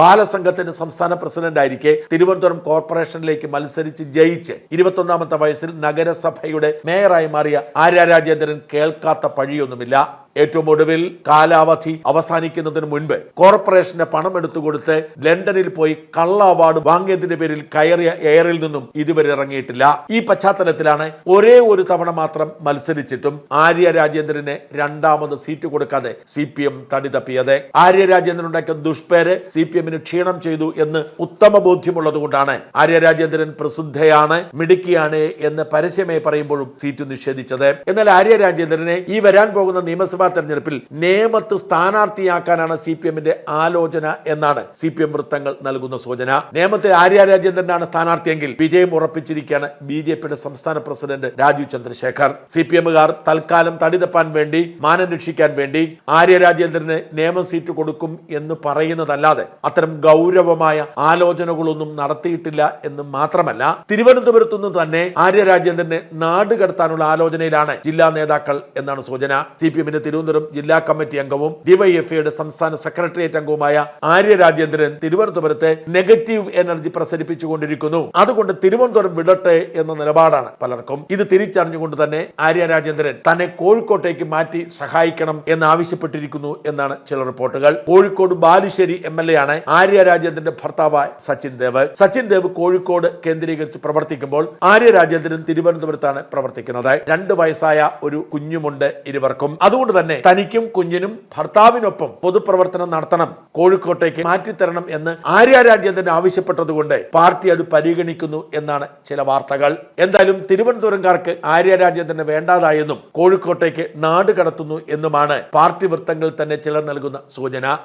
ബാലസംഘത്തിന്റെ സംസ്ഥാന പ്രസിഡന്റ് ആയിരിക്കെ തിരുവനന്തപുരം കോർപ്പറേഷനിലേക്ക് മത്സരിച്ച് ജയിച്ച് ഇരുപത്തൊന്നാമത്തെ വയസ്സിൽ നഗരസഭയുടെ മേയറായി മാറിയ ആര്യ രാജേന്ദ്രൻ കേൾക്കാത്ത പഴിയൊന്നുമില്ല. ഏറ്റവും ഒടുവിൽ കാലാവധി അവസാനിക്കുന്നതിന് മുൻപ് കോർപ്പറേഷന് പണം എടുത്തു കൊടുത്ത് ലണ്ടനിൽ പോയി കള്ള അവാർഡ് വാങ്ങിയതിന്റെ പേരിൽ കയറിയ എയറിൽ നിന്നും ഇതുവരെ ഇറങ്ങിയിട്ടില്ല. ഈ പശ്ചാത്തലത്തിലാണ് ഒരേ ഒരു തവണ മാത്രം മത്സരിച്ചിട്ടും ആര്യ രാജേന്ദ്രന് രണ്ടാമത് സീറ്റ് കൊടുക്കാതെ സി പി എം തടി തപ്പിയത് ആര്യ രാജേന്ദ്രൻ ഉണ്ടാക്കിയ ദുഷ്പേര് സി പി എമ്മിന് ക്ഷീണം ചെയ്തു എന്ന് ഉത്തമ ബോധ്യമുള്ളതുകൊണ്ടാണ് ആര്യ രാജേന്ദ്രൻ പ്രസിദ്ധയാണ് മിടുക്കിയാണ് എന്ന് പരസ്യമായി പറയുമ്പോഴും സീറ്റ് നിഷേധിച്ചത്. എന്നാൽ ആര്യ രാജേന്ദ്രനെ ഈ വരാൻ പോകുന്ന നിയമസഭാ തെരഞ്ഞെടുപ്പിൽ നേമത്ത് സ്ഥാനാർത്ഥിയാക്കാനാണ് സി പി എമ്മിന്റെ ആലോചന എന്നാണ് സി പി എം വൃത്തങ്ങൾ നൽകുന്ന സൂചന. നേമത്തെ ആര്യ രാജേന്ദ്രനാണ് സ്ഥാനാർത്ഥിയെങ്കിൽ വിജയം ഉറപ്പിച്ചിരിക്കുകയാണ് ബി ജെ പിയുടെ സംസ്ഥാന president Rajeev Chandrasekhar. C P എമ്മുകാർ തൽക്കാലം തടിതപ്പാൻ വേണ്ടി മാനം രക്ഷിക്കാൻ വേണ്ടി ആര്യ രാജേന്ദ്രന് നിയമം സീറ്റ് കൊടുക്കും എന്ന് പറയുന്നതല്ലാതെ അത്തരം ഗൗരവമായ ആലോചനകളൊന്നും നടത്തിയിട്ടില്ല എന്ന് മാത്രമല്ല തിരുവനന്തപുരത്തു നിന്ന് തന്നെ ആര്യ രാജേന്ദ്രനെ നാടുകടത്താനുള്ള ആലോചനയിലാണ് ജില്ലാ നേതാക്കൾ എന്നാണ് സൂചന. സി പി എമ്മിന്റെ തിരുവനന്തപുരം ജില്ലാ കമ്മിറ്റി അംഗവും ഡിവൈഎഫ്ഐയുടെ സംസ്ഥാന സെക്രട്ടേറിയറ്റ് അംഗവുമായ ആര്യ രാജേന്ദ്രൻ തിരുവനന്തപുരത്തെ നെഗറ്റീവ് എനർജി പ്രസരിപ്പിച്ചുകൊണ്ടിരിക്കുന്നു. അതുകൊണ്ട് തിരുവനന്തപുരം വിടട്ടെ എന്ന നിലപാടാണ് പലർക്കും. ഇത് തിരിച്ചറിഞ്ഞുകൊണ്ട് തന്നെ ആര്യ രാജേന്ദ്രൻ തന്നെ കോഴിക്കോട്ടേക്ക് മാറ്റി സഹായിക്കണം എന്ന് ആവശ്യപ്പെട്ടിരിക്കുന്നു എന്നാണ് ചില റിപ്പോർട്ടുകൾ. Kozhikode Balussery M L A ആണ് ആര്യ രാജേന്ദ്രന്റെ ഭർത്താവായ സച്ചിൻ ദേവ്. സച്ചിൻ ദേവ് കോഴിക്കോട് കേന്ദ്രീകരിച്ച് പ്രവർത്തിക്കുമ്പോൾ ആര്യ രാജേന്ദ്രൻ തിരുവനന്തപുരത്താണ് പ്രവർത്തിക്കുന്നത്. രണ്ട് വയസ്സായ ഒരു കുഞ്ഞുമുണ്ട് ഇരുവർക്കും. അതുകൊണ്ട് തന്നെ തനിക്കും കുഞ്ഞിനും ഭർത്താവിനൊപ്പം പൊതുപ്രവർത്തനം നടത്തണം. കോഴിക്കോട്ടേക്ക് മാറ്റിത്തരണം എന്ന് ആര്യ രാജേന്ദ്രൻ ആവശ്യപ്പെട്ടതുകൊണ്ട് പാർട്ടി അത് പരിഗണിക്കുന്നു എന്നാണ് ചില വാർത്തകൾ. എന്തായാലും തിരുവനന്തപുരംകാർക്ക് ആര്യ രാജേന്ദ്രനെ വേണ്ടാതായെന്നും കോഴിക്കോട്ടേക്ക് നാട് കടത്തുന്നു എന്നുമാണ് പാർട്ടി വൃത്തങ്ങളിൽ തന്നെ ചിലർ നൽകുന്ന സൂചന.